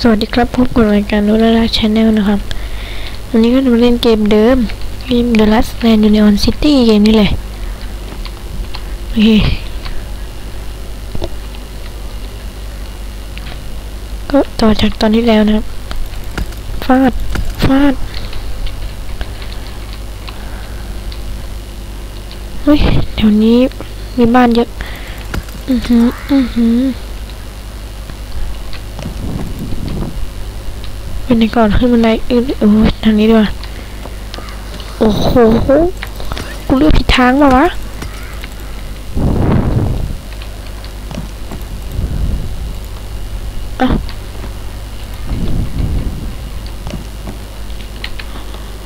สวัสดีครับพบกับรายการโนราราชแนลนะครับ วันนี้ก็จะมาเล่นเกมเดิม เกม The Last Stand Union City เกมนี้เลย โอเค ก็ต่อจากตอนที่แล้วนะครับ ฟาด ฟาด เฮ้ย เดี๋ยวนี้มีบ้านเยอะ อือหือ อือหือ เป็ นในก่อนขึ้นบันไดเออโอ้ทางนี้ดีกว่าโอ้โหกูเลือกผิดทางมาวะ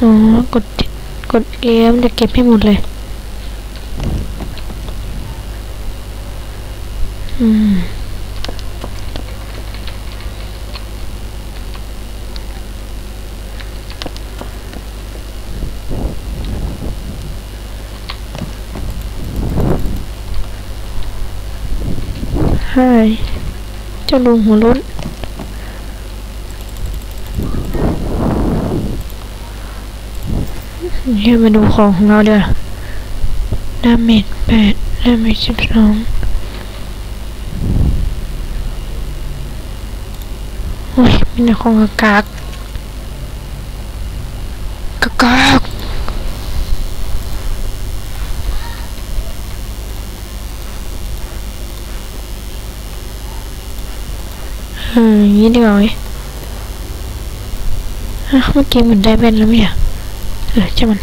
อ๋อกดกดเอมจะเก็บให้หมดเลยอืม ใช่เจ้าลุงหัวรถเดี๋ยวมาดูของของเราเดี๋ยวดาเมจแปดดาเมจสิบสองโอ้ยมีแต่ของกากกากากากเอออย่าง นี้ดีกว่าเว้ยอะเมื่อกี้เหมือนได้แว่นแล้วไหมอะเออจะมัน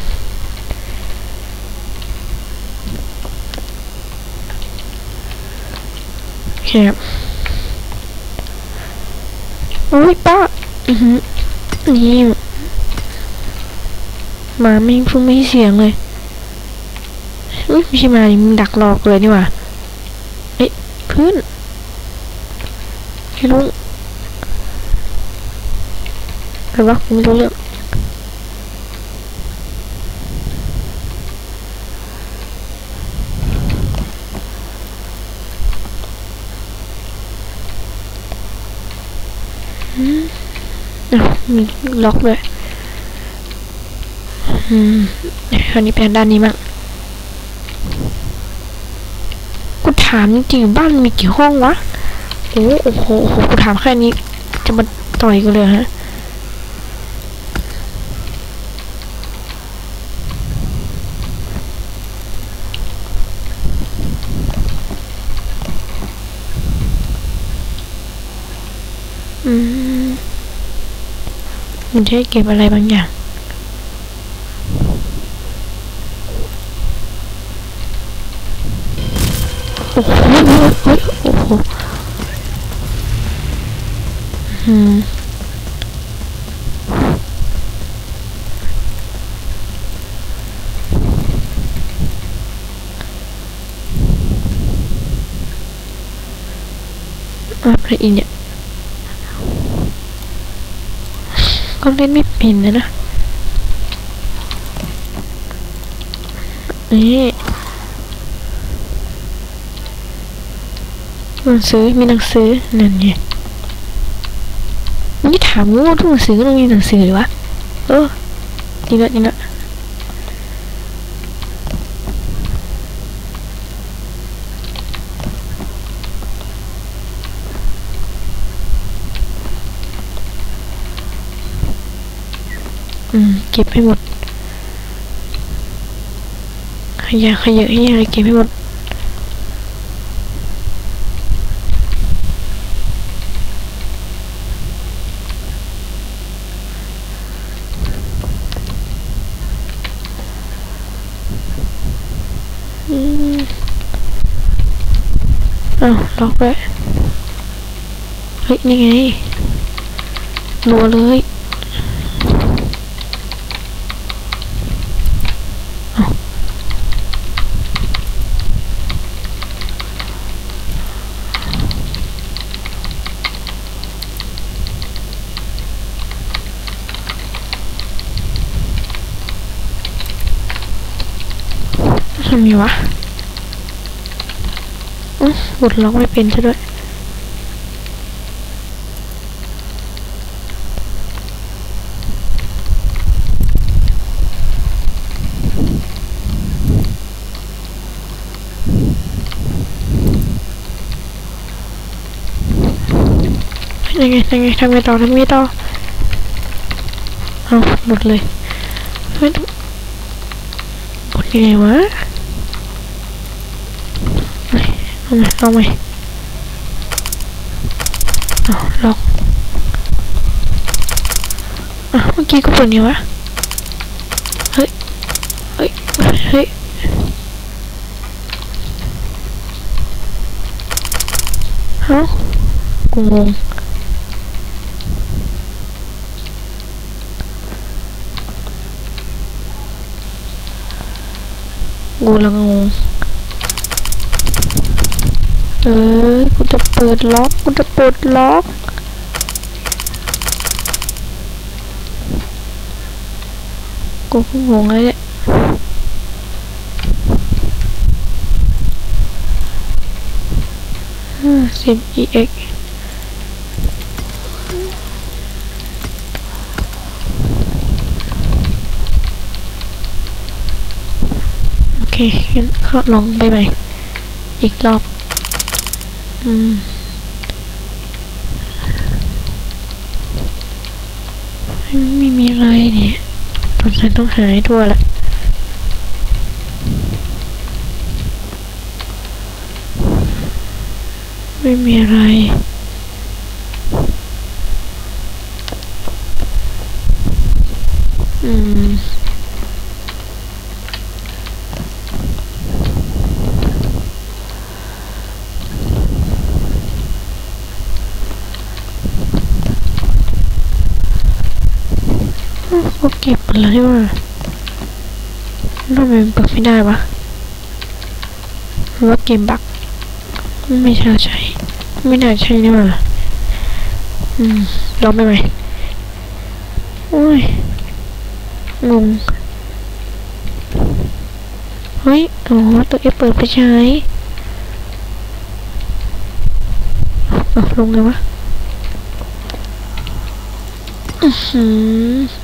โอเคโอ้ยป้าอือหือนี่มาไม่ฟุ้งไม่เสียงเลยอุ้ยไม่ใช่มาดิมันดักหลอกเลยนี่หว่าเอ๊ะพื้นไอ้ลุง อะไรวะกูไม่รู้เรื่องมีล็อกเลยอืมคราวนี้แปลด้านนี้มั่งกูถามจริงบ้านมีกี่ห้องวะ โอ้โห โอ้โห กูถามแค่นี้ จะมาต่อยกูเลยฮะ อืม มันจะให้เก็บอะไรบางอย่าง โอ้โหเฮ้ยโอ้โหอืมอะไรอี ก็เล่นไม่เป็นนะนะนี่หนังสือมีหนังสือนั่นไงนี่ถามว่าทุกหนังสือก็ต้องมีหนังสือหรือวะเออจริงละจริงละ อืม เก็บให้หมด ขยะขยะให้อะเก็บให้หมดอืมอ้าวล็อกเลยเฮ้ยนี่ไงรัวเลยำอยู่วะบทล็อกไม่เป็นซะด้วยยังไงยังไงทำไงต่อทำไงต่อเอาหมดเลยหมดยังไงวะ เอามาเอามาเอาล็อกอะ เอ้ยเฮ้ยเฮ้ยเอ้ากูจะเปิดล็อกกูจะเปิดล็อกกูก็งงเลยเนี่ยห้าสิบ ex โอเคงั้นก็ลองไปใหม่อีกรอบ ไม่มีอะไรเนี่ยสงสัยต้องหายทั่วละไม่มีอะไร อืม ก็เก็บหมดแล้วใช่ไหมทำไมมันเปิดไม่ได้วะหรือว่าเกมบักไม่ใช่ใช่ไม่น่าใช่นี่หว่าอืมลองไปไหมโอ้ยงงเฮ้ยอ๋อตัวเอเปิดไปใช้ลงเลยวะอือหือ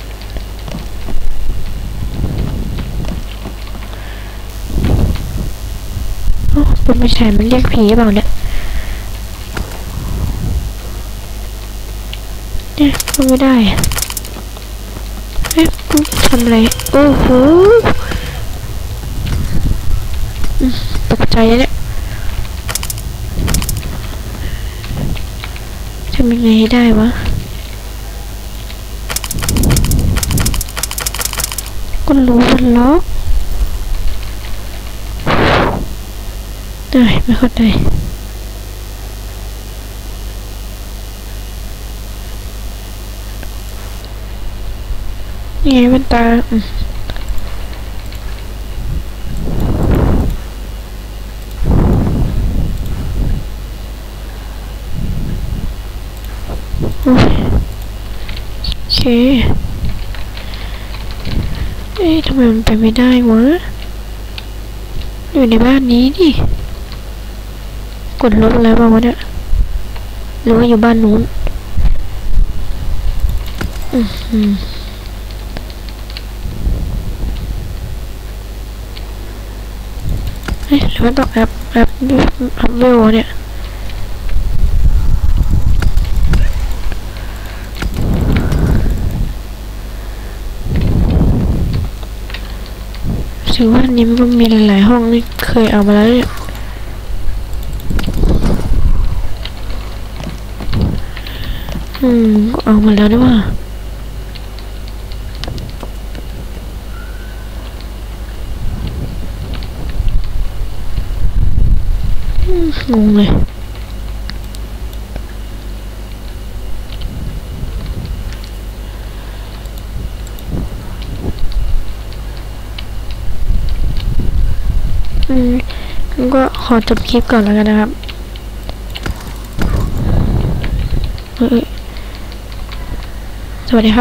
โอ้เป็นไม่ใช่มันเรียกผีเปล่าเนี่ยเนี่ยก็ไม่ได้อะเอ๊ะกูทำอะไร โอ้โหอืมตกใจเลยเนี่ยทำยังไงให้ได้วะก็รู้มันล็อก ได้ไม่เข้าใจนี่ไงมันตาโอ้โอเค เอ๊ะทำไมมันไปไม่ได้วะ อยู่ในบ้านนี้ดิ กดรถแล้วมาวะเนี่ย หรือว่าอยู่บ้านนู้น อือหือเฮ้ยหรือว่าต้องแอปแอปแอปเวลวะเนี่ยถือว่านี้มันก็มีหลายๆห้องนี่เคยเอามาแล้วเนี่ย อืมเอามาแล้วด้วยว่าอืมงงเลยอืมก็ขอจบคลิปก่อนแล้วกันนะครับเอ้ย สวัสดีครับ